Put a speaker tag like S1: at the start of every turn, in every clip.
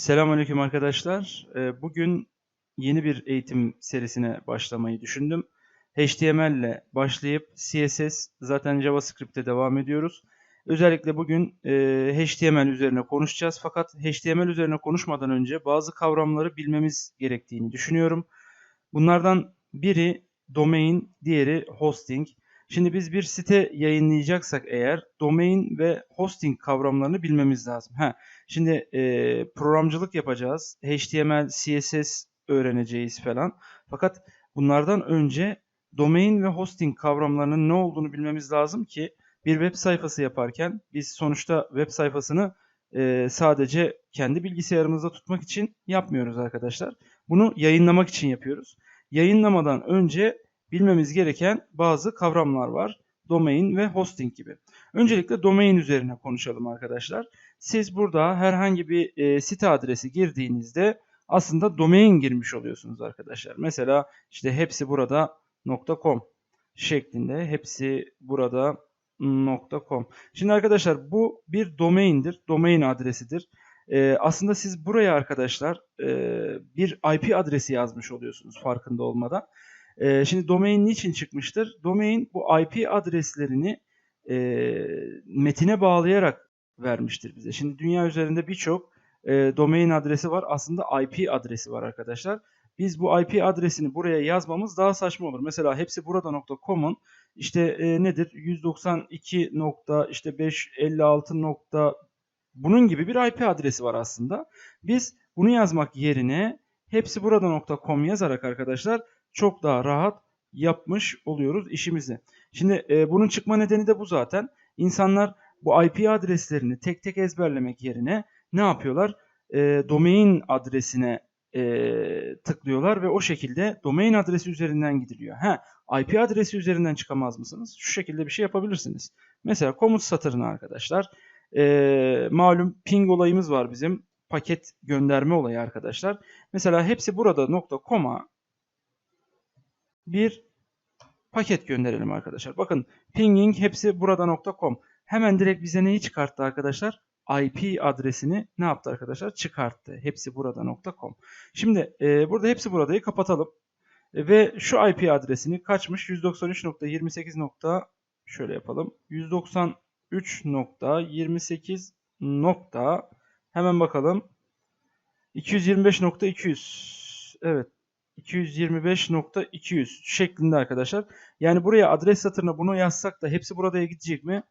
S1: Selamünaleyküm arkadaşlar. Ee, Bugün yeni bir eğitim serisine başlamayı düşündüm. HTML ile başlayıp CSS zaten JavaScript'te devam ediyoruz. Özellikle bugün e, HTML üzerine konuşacağız. Fakat HTML üzerine konuşmadan önce bazı kavramları bilmemiz gerektiğini düşünüyorum. Bunlardan biri domain, diğeri hosting. Şimdi biz bir site yayınlayacaksak eğer domain ve hosting kavramlarını bilmemiz lazım. Ha, şimdi e, programcılık yapacağız. HTML, CSS öğreneceğiz falan. Fakat bunlardan önce domain ve hosting kavramlarının ne olduğunu bilmemiz lazım ki bir web sayfası yaparken biz sonuçta web sayfasını e, sadece kendi bilgisayarımızda tutmak için yapmıyoruz arkadaşlar. Bunu yayınlamak için yapıyoruz. Yayınlamadan önce bilmemiz gereken bazı kavramlar var. Domain ve hosting gibi. Öncelikle domain üzerine konuşalım arkadaşlar. Siz burada herhangi bir e, site adresi girdiğinizde aslında domain girmiş oluyorsunuz arkadaşlar. Mesela işte hepsi burada .com şeklinde hepsi burada .com. Şimdi arkadaşlar bu bir domain'dir. Domain adresidir. Ee, aslında siz buraya arkadaşlar e, bir IP adresi yazmış oluyorsunuz farkında olmadan. E, şimdi domain niçin çıkmıştır? Domain bu IP adreslerini e, metine bağlayarak vermiştir bize. Şimdi dünya üzerinde birçok e, domain adresi var. Aslında IP adresi var arkadaşlar. Biz bu IP adresini buraya yazmamız daha saçma olur. Mesela hepsi burada.com'un işte e, nedir? 192 nokta işte 556 nokta bunun gibi bir IP adresi var aslında. Biz bunu yazmak yerine hepsi burada.com yazarak arkadaşlar çok daha rahat yapmış oluyoruz işimizi. Şimdi e, bunun çıkma nedeni de bu zaten. İnsanlar bu IP adreslerini tek tek ezberlemek yerine ne yapıyorlar? E, domain adresine e, tıklıyorlar ve o şekilde domain adresi üzerinden gidiliyor. Ha, IP adresi üzerinden çıkamaz mısınız? Şu şekilde bir şey yapabilirsiniz. Mesela komut satırına arkadaşlar. E, malum ping olayımız var bizim. Paket gönderme olayı arkadaşlar. Mesela hepsi burada nokta koma bir paket gönderelim arkadaşlar. Bakın pinging hepsi burada.com. Hemen direkt bize neyi çıkarttı arkadaşlar? IP adresini ne yaptı arkadaşlar? Çıkarttı. Hepsi burada.com. Şimdi e, burada hepsi buradayı kapatalım. E, ve şu IP adresini kaçmış? 193.28. şöyle yapalım. 193.28 nokta hemen bakalım. 225.200 evet 225.200 şeklinde arkadaşlar. Yani buraya adres satırına bunu yazsak da hepsi buradaya gidecek mi?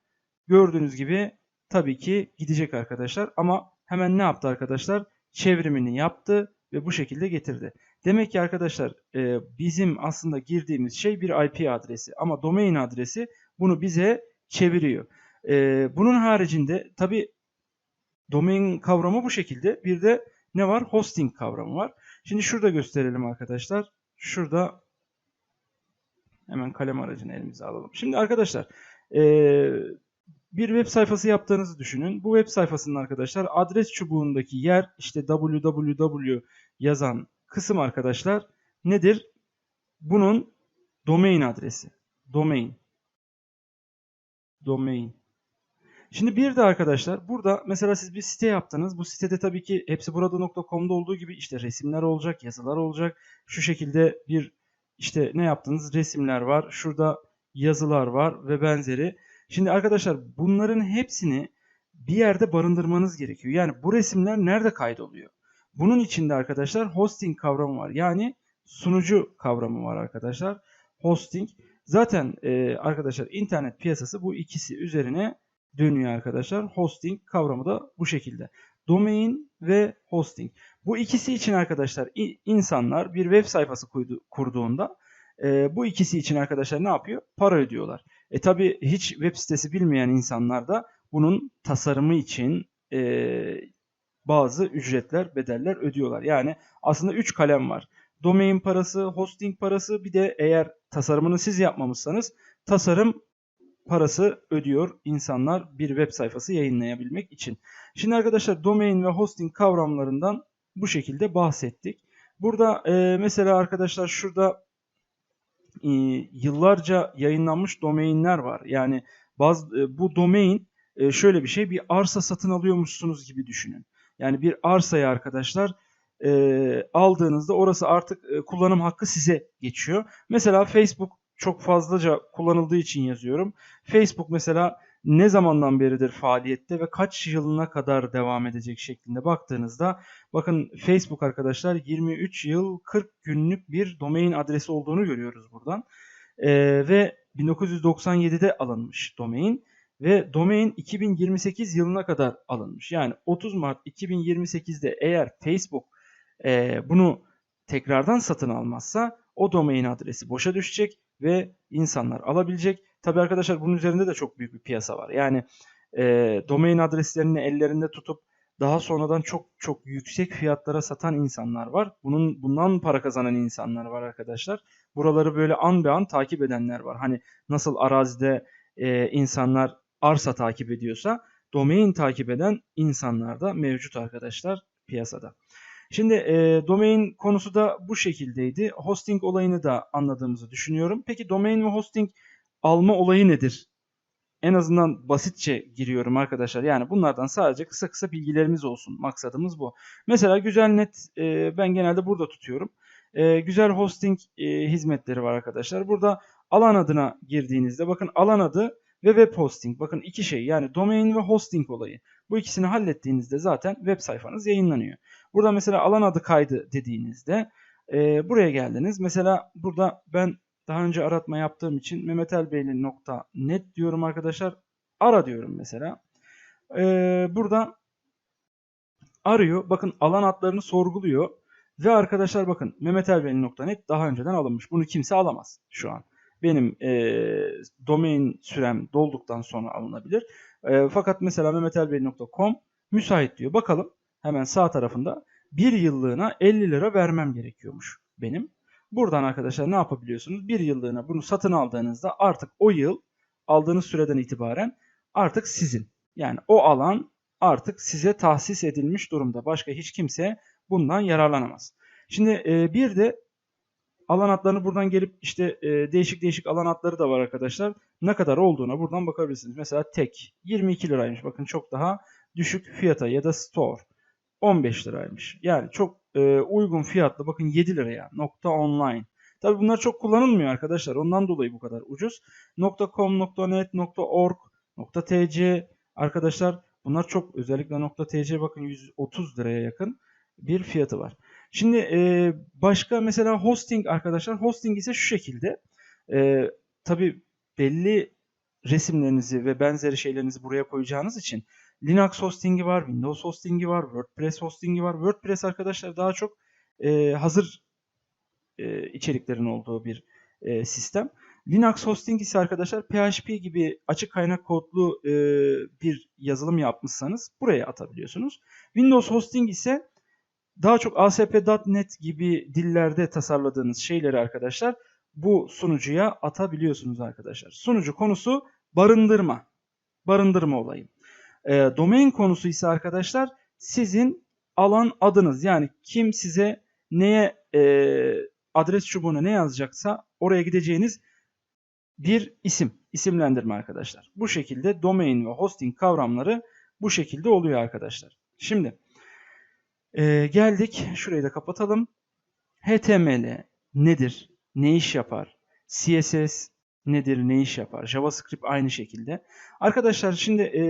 S1: Gördüğünüz gibi tabii ki gidecek arkadaşlar. Ama hemen ne yaptı arkadaşlar? Çevrimini yaptı ve bu şekilde getirdi. Demek ki arkadaşlar e, bizim aslında girdiğimiz şey bir IP adresi ama domain adresi bunu bize çeviriyor. E, bunun haricinde tabii domain kavramı bu şekilde. Bir de ne var? Hosting kavramı var. Şimdi şurada gösterelim arkadaşlar. Şurada hemen kalem aracını elimize alalım. Şimdi arkadaşlar bir web sayfası yaptığınızı düşünün. Bu web sayfasının arkadaşlar adres çubuğundaki yer işte www yazan kısım arkadaşlar nedir? Bunun domain adresi. Domain. Domain. Şimdi bir de arkadaşlar burada mesela siz bir site yaptınız. Bu sitede tabii ki hepsi burada.com'da olduğu gibi işte resimler olacak, yazılar olacak. Şu şekilde bir işte ne yaptınız? Resimler var. Şurada yazılar var ve benzeri. Şimdi arkadaşlar bunların hepsini bir yerde barındırmanız gerekiyor. Yani bu resimler nerede kaydoluyor? Bunun içinde arkadaşlar hosting kavramı var. Yani sunucu kavramı var arkadaşlar. Hosting. Zaten e, arkadaşlar internet piyasası bu ikisi üzerine dönüyor arkadaşlar. Hosting kavramı da bu şekilde. Domain ve hosting. Bu ikisi için arkadaşlar insanlar bir web sayfası kurduğunda e, bu ikisi için arkadaşlar ne yapıyor? Para ödüyorlar. E tabi hiç web sitesi bilmeyen insanlar da bunun tasarımı için e, bazı ücretler, bedeller ödüyorlar. Yani aslında 3 kalem var. Domain parası, hosting parası bir de eğer tasarımını siz yapmamışsanız tasarım parası ödüyor insanlar bir web sayfası yayınlayabilmek için. Şimdi arkadaşlar domain ve hosting kavramlarından bu şekilde bahsettik. Burada e, mesela arkadaşlar şurada e, yıllarca yayınlanmış domainler var. Yani bazı e, bu domain e, şöyle bir şey bir arsa satın alıyormuşsunuz gibi düşünün. Yani bir arsayı arkadaşlar e, aldığınızda orası artık e, kullanım hakkı size geçiyor. Mesela Facebook çok fazlaca kullanıldığı için yazıyorum. Facebook mesela ne zamandan beridir faaliyette ve kaç yılına kadar devam edecek şeklinde baktığınızda bakın Facebook arkadaşlar 23 yıl 40 günlük bir domain adresi olduğunu görüyoruz buradan. Ee, ve 1997'de alınmış domain ve domain 2028 yılına kadar alınmış. Yani 30 Mart 2028'de eğer Facebook e, bunu tekrardan satın almazsa o domain adresi boşa düşecek ve insanlar alabilecek. Tabi arkadaşlar bunun üzerinde de çok büyük bir piyasa var. Yani e, domain adreslerini ellerinde tutup daha sonradan çok çok yüksek fiyatlara satan insanlar var. Bunun bundan para kazanan insanlar var arkadaşlar. Buraları böyle an be an takip edenler var. Hani nasıl arazide e, insanlar arsa takip ediyorsa domain takip eden insanlar da mevcut arkadaşlar piyasada. Şimdi e, domain konusu da bu şekildeydi. Hosting olayını da anladığımızı düşünüyorum. Peki domain ve hosting alma olayı nedir? En azından basitçe giriyorum arkadaşlar. Yani bunlardan sadece kısa kısa bilgilerimiz olsun. Maksadımız bu. Mesela güzel net e, ben genelde burada tutuyorum. E, güzel hosting e, hizmetleri var arkadaşlar. Burada alan adına girdiğinizde bakın alan adı ve web hosting. Bakın iki şey yani domain ve hosting olayı. Bu ikisini hallettiğinizde zaten web sayfanız yayınlanıyor. Burada mesela alan adı kaydı dediğinizde e, buraya geldiniz. Mesela burada ben daha önce aratma yaptığım için mehmetelbeyli.net diyorum arkadaşlar. Ara diyorum mesela. E, burada arıyor. Bakın alan adlarını sorguluyor. Ve arkadaşlar bakın mehmetelbeyli.net daha önceden alınmış. Bunu kimse alamaz şu an. Benim e, domain sürem dolduktan sonra alınabilir. E, fakat mesela mehmetelbeyli.com müsait diyor. Bakalım hemen sağ tarafında bir yıllığına 50 lira vermem gerekiyormuş benim. Buradan arkadaşlar ne yapabiliyorsunuz? Bir yıllığına bunu satın aldığınızda artık o yıl aldığınız süreden itibaren artık sizin. Yani o alan artık size tahsis edilmiş durumda. Başka hiç kimse bundan yararlanamaz. Şimdi e, bir de alan adlarını buradan gelip işte e, değişik değişik alan adları da var arkadaşlar. Ne kadar olduğuna buradan bakabilirsiniz. Mesela tek 22 liraymış. Bakın çok daha düşük fiyata ya da store 15 liraymış. Yani çok e, uygun fiyatlı bakın 7 liraya nokta online. Tabi bunlar çok kullanılmıyor arkadaşlar. Ondan dolayı bu kadar ucuz. .com, .net, .org, .tc arkadaşlar bunlar çok özellikle .tc bakın 130 liraya yakın bir fiyatı var. Şimdi e, başka mesela hosting arkadaşlar. Hosting ise şu şekilde. E, tabi belli resimlerinizi ve benzeri şeylerinizi buraya koyacağınız için Linux hostingi var, Windows hostingi var, WordPress hostingi var. WordPress arkadaşlar daha çok e, hazır e, içeriklerin olduğu bir e, sistem. Linux hosting ise arkadaşlar PHP gibi açık kaynak kodlu e, bir yazılım yapmışsanız buraya atabiliyorsunuz. Windows hosting ise daha çok ASP.NET gibi dillerde tasarladığınız şeyleri arkadaşlar bu sunucuya atabiliyorsunuz arkadaşlar. Sunucu konusu barındırma. Barındırma olayı. E, domain konusu ise arkadaşlar sizin alan adınız. Yani kim size neye e, adres çubuğuna ne yazacaksa oraya gideceğiniz bir isim, isimlendirme arkadaşlar. Bu şekilde domain ve hosting kavramları bu şekilde oluyor arkadaşlar. Şimdi e, geldik şurayı da kapatalım. HTML nedir? Ne iş yapar? CSS nedir? Ne iş yapar? JavaScript aynı şekilde. Arkadaşlar şimdi e,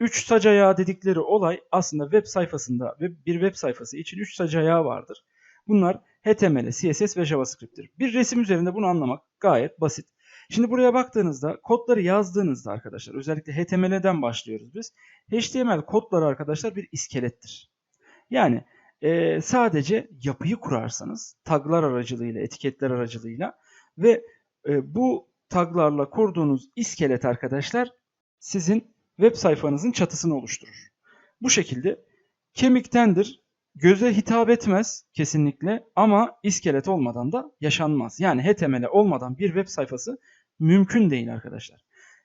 S1: 3 sac ayağı dedikleri olay aslında web sayfasında ve bir web sayfası için 3 sac ayağı vardır. Bunlar HTML, CSS ve JavaScript'tir. Bir resim üzerinde bunu anlamak gayet basit. Şimdi buraya baktığınızda kodları yazdığınızda arkadaşlar özellikle HTML'den başlıyoruz biz. HTML kodları arkadaşlar bir iskelettir. Yani e, sadece yapıyı kurarsanız taglar aracılığıyla, etiketler aracılığıyla ve e, bu taglarla kurduğunuz iskelet arkadaşlar sizin web sayfanızın çatısını oluşturur. Bu şekilde kemiktendir, göze hitap etmez kesinlikle ama iskelet olmadan da yaşanmaz. Yani HTML olmadan bir web sayfası mümkün değil arkadaşlar.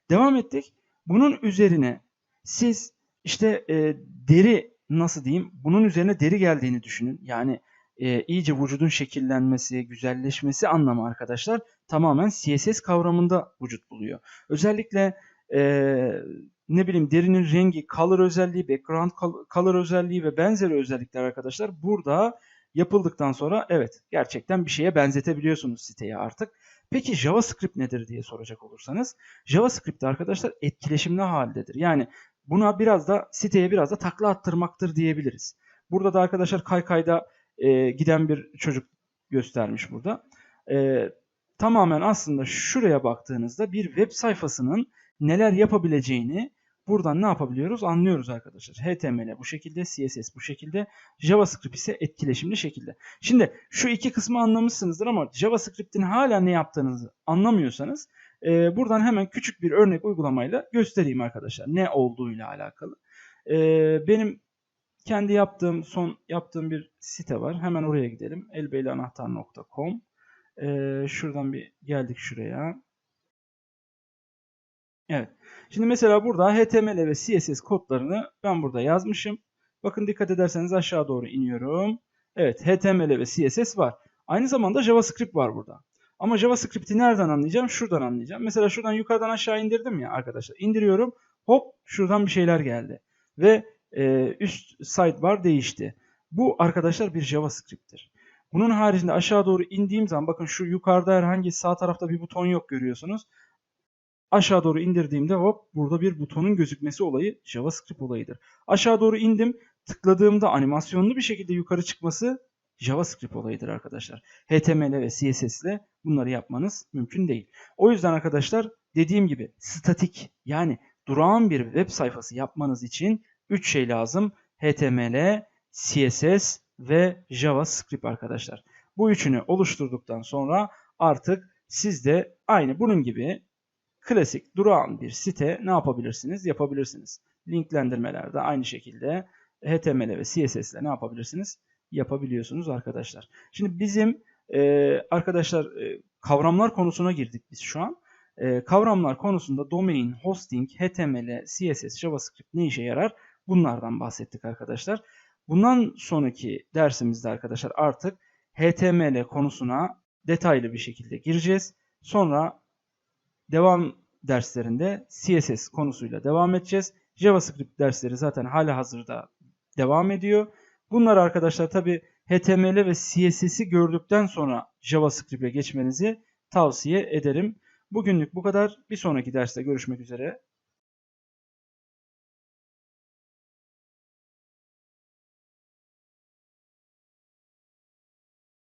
S1: Devam ettik. Bunun üzerine siz işte e, deri nasıl diyeyim bunun üzerine deri geldiğini düşünün. Yani e, iyice vücudun şekillenmesi, güzelleşmesi anlamı arkadaşlar tamamen CSS kavramında vücut buluyor. Özellikle e, ne bileyim derinin rengi, color özelliği, background color özelliği ve benzeri özellikler arkadaşlar burada yapıldıktan sonra evet gerçekten bir şeye benzetebiliyorsunuz siteyi artık. Peki JavaScript nedir diye soracak olursanız JavaScript arkadaşlar etkileşimli haldedir. Yani buna biraz da siteye biraz da takla attırmaktır diyebiliriz. Burada da arkadaşlar kaykayda e, giden bir çocuk göstermiş burada. E, tamamen aslında şuraya baktığınızda bir web sayfasının neler yapabileceğini buradan ne yapabiliyoruz anlıyoruz arkadaşlar. HTML bu şekilde, CSS bu şekilde, JavaScript ise etkileşimli şekilde. Şimdi şu iki kısmı anlamışsınızdır ama JavaScript'in hala ne yaptığınızı anlamıyorsanız e, buradan hemen küçük bir örnek uygulamayla göstereyim arkadaşlar. Ne olduğuyla alakalı. E, benim kendi yaptığım, son yaptığım bir site var. Hemen oraya gidelim. elbeylianahtar.com e, Şuradan bir geldik şuraya. Evet. Şimdi mesela burada HTML ve CSS kodlarını ben burada yazmışım. Bakın dikkat ederseniz aşağı doğru iniyorum. Evet HTML ve CSS var. Aynı zamanda JavaScript var burada. Ama JavaScript'i nereden anlayacağım? Şuradan anlayacağım. Mesela şuradan yukarıdan aşağı indirdim ya arkadaşlar. İndiriyorum. Hop şuradan bir şeyler geldi. Ve e, üst sidebar değişti. Bu arkadaşlar bir JavaScript'tir. Bunun haricinde aşağı doğru indiğim zaman bakın şu yukarıda herhangi sağ tarafta bir buton yok görüyorsunuz. Aşağı doğru indirdiğimde hop burada bir butonun gözükmesi olayı JavaScript olayıdır. Aşağı doğru indim tıkladığımda animasyonlu bir şekilde yukarı çıkması JavaScript olayıdır arkadaşlar. HTML ve CSS ile bunları yapmanız mümkün değil. O yüzden arkadaşlar dediğim gibi statik yani durağan bir web sayfası yapmanız için 3 şey lazım. HTML, CSS ve JavaScript arkadaşlar. Bu üçünü oluşturduktan sonra artık siz de aynı bunun gibi klasik durağan bir site ne yapabilirsiniz? Yapabilirsiniz. Linklendirmelerde aynı şekilde HTML ve CSS ile ne yapabilirsiniz? Yapabiliyorsunuz arkadaşlar. Şimdi bizim e, arkadaşlar e, kavramlar konusuna girdik biz şu an. E, kavramlar konusunda domain, hosting, HTML, CSS, JavaScript ne işe yarar? Bunlardan bahsettik arkadaşlar. Bundan sonraki dersimizde arkadaşlar artık HTML konusuna detaylı bir şekilde gireceğiz. Sonra devam derslerinde CSS konusuyla devam edeceğiz. JavaScript dersleri zaten hala hazırda devam ediyor. Bunlar arkadaşlar tabi HTML ve CSS'i gördükten sonra JavaScript'e geçmenizi tavsiye ederim. Bugünlük bu kadar. Bir sonraki derste görüşmek üzere.